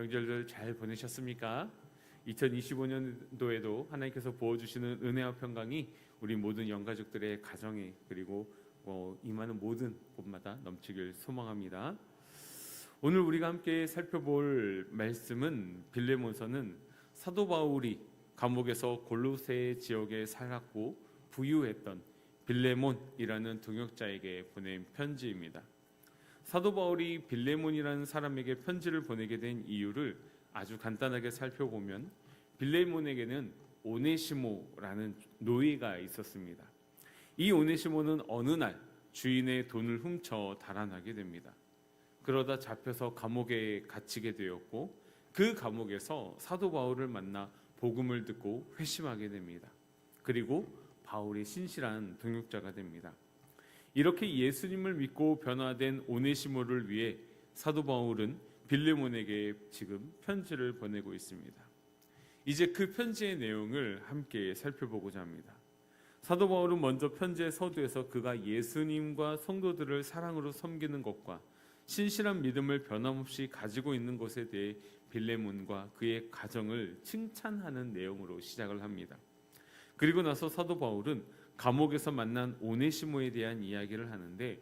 명절들 잘 보내셨습니까? 2025년도에도 하나님께서 부어주시는 은혜와 평강이 우리 모든 영가족들의 가정에 그리고 어, 임하는 모든 곳마다 넘치길 소망합니다. 오늘 우리가 함께 살펴볼 말씀은 빌레몬서는 사도 바울이 감옥에서 골로새 지역에 살았고 부유했던 빌레몬이라는 동역자에게 보낸 편지입니다. 사도 바울이 빌레몬이라는 사람에게 편지를 보내게 된 이유를 아주 간단하게 살펴보면 빌레몬에게는 오네시모라는 노예가 있었습니다. 이 오네시모는 어느 날 주인의 돈을 훔쳐 달아나게 됩니다. 그러다 잡혀서 감옥에 갇히게 되었고 그 감옥에서 사도 바울을 만나 복음을 듣고 회심하게 됩니다. 그리고 바울의 신실한 동역자가 됩니다. 이렇게 예수님을 믿고 변화된 오네시모를 위해 사도 바울은 빌레몬에게 지금 편지를 보내고 있습니다. 이제 그 편지의 내용을 함께 살펴보고자 합니다. 사도 바울은 먼저 편지의 서두에서 그가 예수님과 성도들을 사랑으로 섬기는 것과 신실한 믿음을 변함없이 가지고 있는 것에 대해 빌레몬과 그의 가정을 칭찬하는 내용으로 시작을 합니다. 그리고 나서 사도 바울은 감옥에서 만난 오네시모에 대한 이야기를 하는데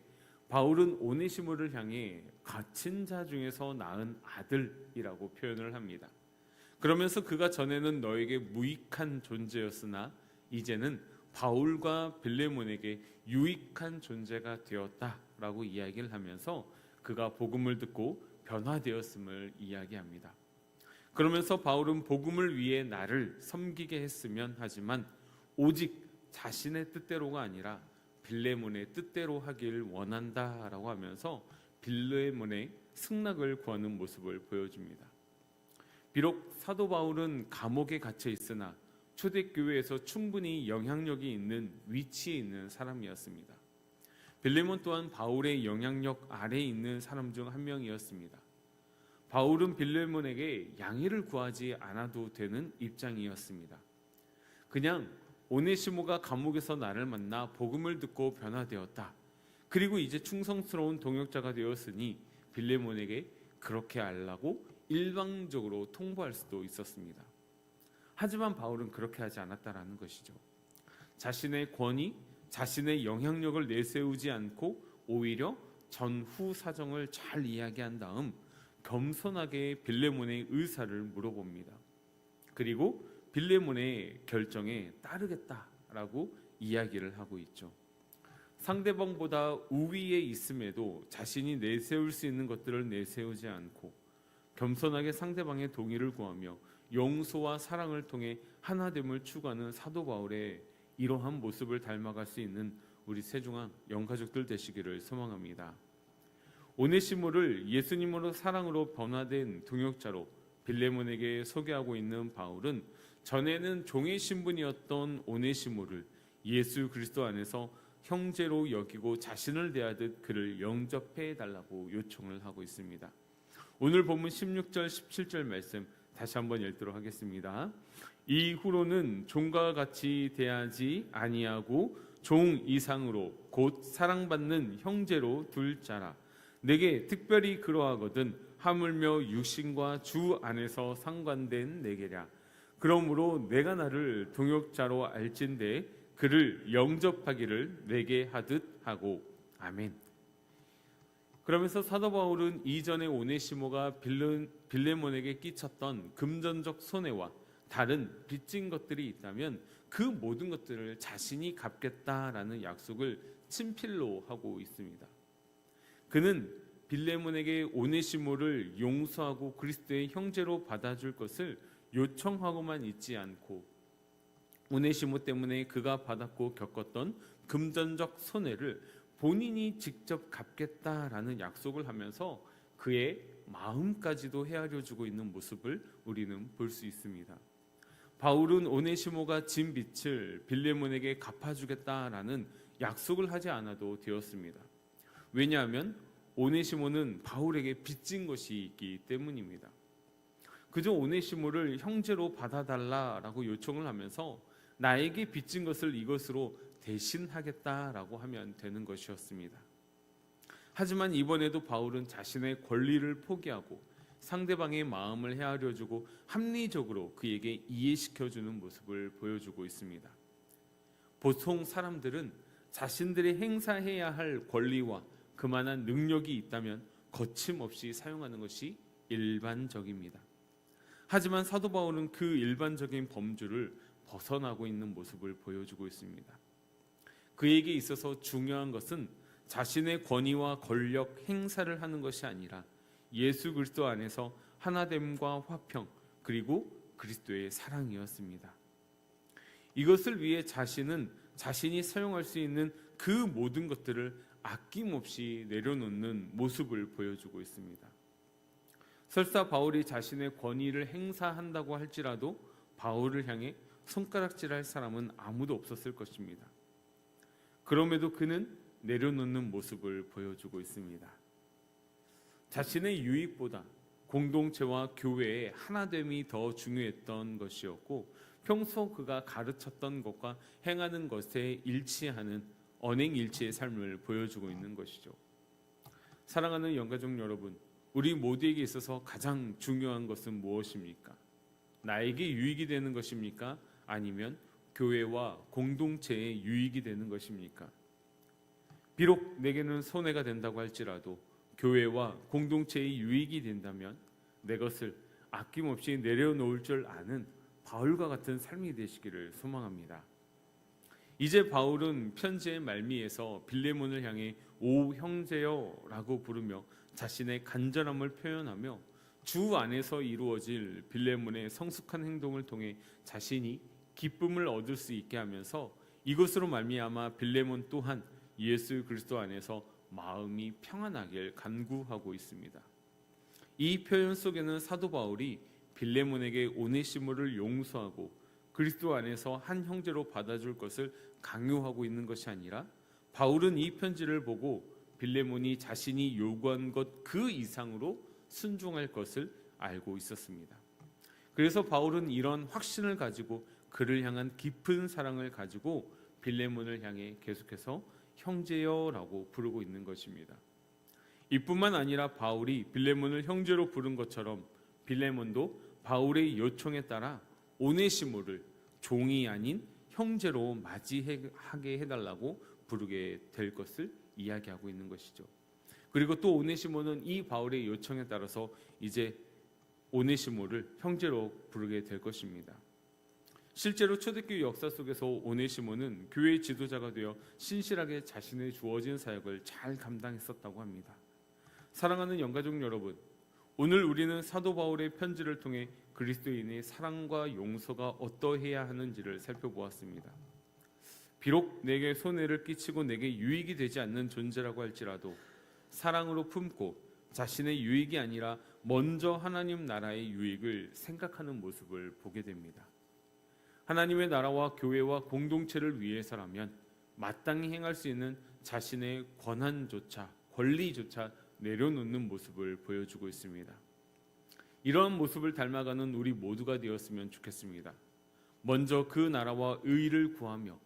바울은 오네시모를 향해 갇힌 자 중에서 낳은 아들이라고 표현을 합니다. 그러면서 그가 전에는 너에게 무익한 존재였으나 이제는 바울과 빌레몬에게 유익한 존재가 되었다라고 이야기를 하면서 그가 복음을 듣고 변화되었음을 이야기합니다. 그러면서 바울은 복음을 위해 나를 섬기게 했으면 하지만 오직 자신의 뜻대로가 아니라 빌레몬의 뜻대로 하길 원한다라고 하면서 빌레몬의 승낙을 구하는 모습을 보여줍니다. 비록 사도 바울은 감옥에 갇혀 있으나 초대교회에서 충분히 영향력이 있는 위치에 있는 사람이었습니다. 빌레몬 또한 바울의 영향력 아래에 있는 사람 중 한 명이었습니다. 바울은 빌레몬에게 양해를 구하지 않아도 되는 입장이었습니다. 그냥 오네시모가 감옥에서 나를 만나 복음을 듣고 변화되었다. 그리고 이제 충성스러운 동역자가 되었으니 빌레몬에게 그렇게 알라고 일방적으로 통보할 수도 있었습니다. 하지만 바울은 그렇게 하지 않았다라는 것이죠. 자신의 권위, 자신의 영향력을 내세우지 않고 오히려 전후 사정을 잘 이야기한 다음 겸손하게 빌레몬의 의사를 물어봅니다. 그리고 빌레몬의 결정에 따르겠다라고 이야기를 하고 있죠. 상대방보다 우위에 있음에도 자신이 내세울 수 있는 것들을 내세우지 않고 겸손하게 상대방의 동의를 구하며 용서와 사랑을 통해 하나됨을 추구하는 사도 바울의 이러한 모습을 닮아갈 수 있는 우리 세중앙 영가족들 되시기를 소망합니다. 오네시모를 예수님으로 사랑으로 변화된 동역자로 빌레몬에게 소개하고 있는 바울은 전에는 종의 신분이었던 오네시모를 예수 그리스도 안에서 형제로 여기고 자신을 대하듯 그를 영접해 달라고 요청을 하고 있습니다. 오늘 본문 16절 17절 말씀 다시 한번 읽도록 하겠습니다. 이후로는 종과 같이 대하지 아니하고 종 이상으로 곧 사랑받는 형제로 둘 자라. 내게 특별히 그러하거든 하물며 육신과 주 안에서 상관된 내게랴. 그러므로 내가 나를 동역자로 알진대 그를 영접하기를 내게 하듯 하고 아멘. 그러면서 사도 바울은 이전에 오네시모가 빌레몬에게 끼쳤던 금전적 손해와 다른 빚진 것들이 있다면 그 모든 것들을 자신이 갚겠다라는 약속을 친필로 하고 있습니다. 그는 빌레몬에게 오네시모를 용서하고 그리스도의 형제로 받아줄 것을 요청하고만 있지 않고 오네시모 때문에 그가 받았고 겪었던 금전적 손해를 본인이 직접 갚겠다라는 약속을 하면서 그의 마음까지도 헤아려 주고 있는 모습을 우리는 볼 수 있습니다. 바울은 오네시모가 진 빚을 빌레몬에게 갚아주겠다라는 약속을 하지 않아도 되었습니다. 왜냐하면 오네시모는 바울에게 빚진 것이 있기 때문입니다. 그저 오네시모를 형제로 받아달라라고 요청을 하면서 나에게 빚진 것을 이것으로 대신하겠다라고 하면 되는 것이었습니다. 하지만 이번에도 바울은 자신의 권리를 포기하고 상대방의 마음을 헤아려 주고 합리적으로 그에게 이해시켜 주는 모습을 보여주고 있습니다. 보통 사람들은 자신들이 행사해야 할 권리와 그만한 능력이 있다면 거침없이 사용하는 것이 일반적입니다. 하지만 사도 바울은 그 일반적인 범주를 벗어나고 있는 모습을 보여주고 있습니다. 그에게 있어서 중요한 것은 자신의 권위와 권력 행사를 하는 것이 아니라 예수 그리스도 안에서 하나됨과 화평 그리고 그리스도의 사랑이었습니다. 이것을 위해 자신은 자신이 사용할 수 있는 그 모든 것들을 아낌없이 내려놓는 모습을 보여주고 있습니다. 설사 바울이 자신의 권위를 행사한다고 할지라도 바울을 향해 손가락질할 사람은 아무도 없었을 것입니다. 그럼에도 그는 내려놓는 모습을 보여주고 있습니다. 자신의 유익보다 공동체와 교회의 하나됨이 더 중요했던 것이었고 평소 그가 가르쳤던 것과 행하는 것에 일치하는 언행 일치의 삶을 보여주고 있는 것이죠. 사랑하는 영가족 여러분, 우리 모두에게 있어서 가장 중요한 것은 무엇입니까? 나에게 유익이 되는 것입니까? 아니면 교회와 공동체에 유익이 되는 것입니까? 비록 내게는 손해가 된다고 할지라도 교회와 공동체의 유익이 된다면 내 것을 아낌없이 내려놓을 줄 아는 바울과 같은 삶이 되시기를 소망합니다. 이제 바울은 편지의 말미에서 빌레몬을 향해 오 형제여라고 부르며 자신의 간절함을 표현하며 주 안에서 이루어질 빌레몬의 성숙한 행동을 통해 자신이 기쁨을 얻을 수 있게 하면서 이것으로 말미암아 빌레몬 또한 예수 그리스도 안에서 마음이 평안하길 간구하고 있습니다. 이 표현 속에는 사도 바울이 빌레몬에게 오네시모를 용서하고 그리스도 안에서 한 형제로 받아줄 것을 강요하고 있는 것이 아니라 바울은 이 편지를 보고 빌레몬이 자신이 요구한 것 그 이상으로 순종할 것을 알고 있었습니다. 그래서 바울은 이런 확신을 가지고 그를 향한 깊은 사랑을 가지고 빌레몬을 향해 계속해서 형제여라고 부르고 있는 것입니다. 이뿐만 아니라 바울이 빌레몬을 형제로 부른 것처럼 빌레몬도 바울의 요청에 따라 오네시모를 종이 아닌 형제로 맞이하게 해달라고 부르게 될 것을 이야기하고 있는 것이죠. 그리고 또 오네시모는 이 바울의 요청에 따라서 이제 오네시모를 형제로 부르게 될 것입니다. 실제로 초대교회 역사 속에서 오네시모는 교회의 지도자가 되어 신실하게 자신의 주어진 사역을 잘 감당했었다고 합니다. 사랑하는 영가족 여러분, 오늘 우리는 사도 바울의 편지를 통해 그리스도인의 사랑과 용서가 어떠해야 하는지를 살펴보았습니다. 비록 내게 손해를 끼치고 내게 유익이 되지 않는 존재라고 할지라도 사랑으로 품고 자신의 유익이 아니라 먼저 하나님 나라의 유익을 생각하는 모습을 보게 됩니다. 하나님의 나라와 교회와 공동체를 위해서라면 마땅히 행할 수 있는 자신의 권한조차 권리조차 내려놓는 모습을 보여주고 있습니다. 이러한 모습을 닮아가는 우리 모두가 되었으면 좋겠습니다. 먼저 그 나라와 의를 구하며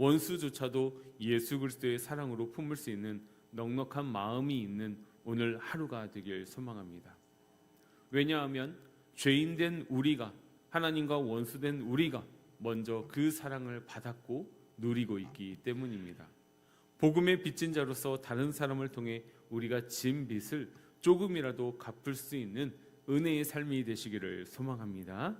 원수조차도 예수 그리스도의 사랑으로 품을 수 있는 넉넉한 마음이 있는 오늘 하루가 되길 소망합니다. 왜냐하면 죄인된 우리가 하나님과 원수된 우리가 먼저 그 사랑을 받았고 누리고 있기 때문입니다. 복음의 빚진 자로서 다른 사람을 통해 우리가 진 빚을 조금이라도 갚을 수 있는 은혜의 삶이 되시기를 소망합니다.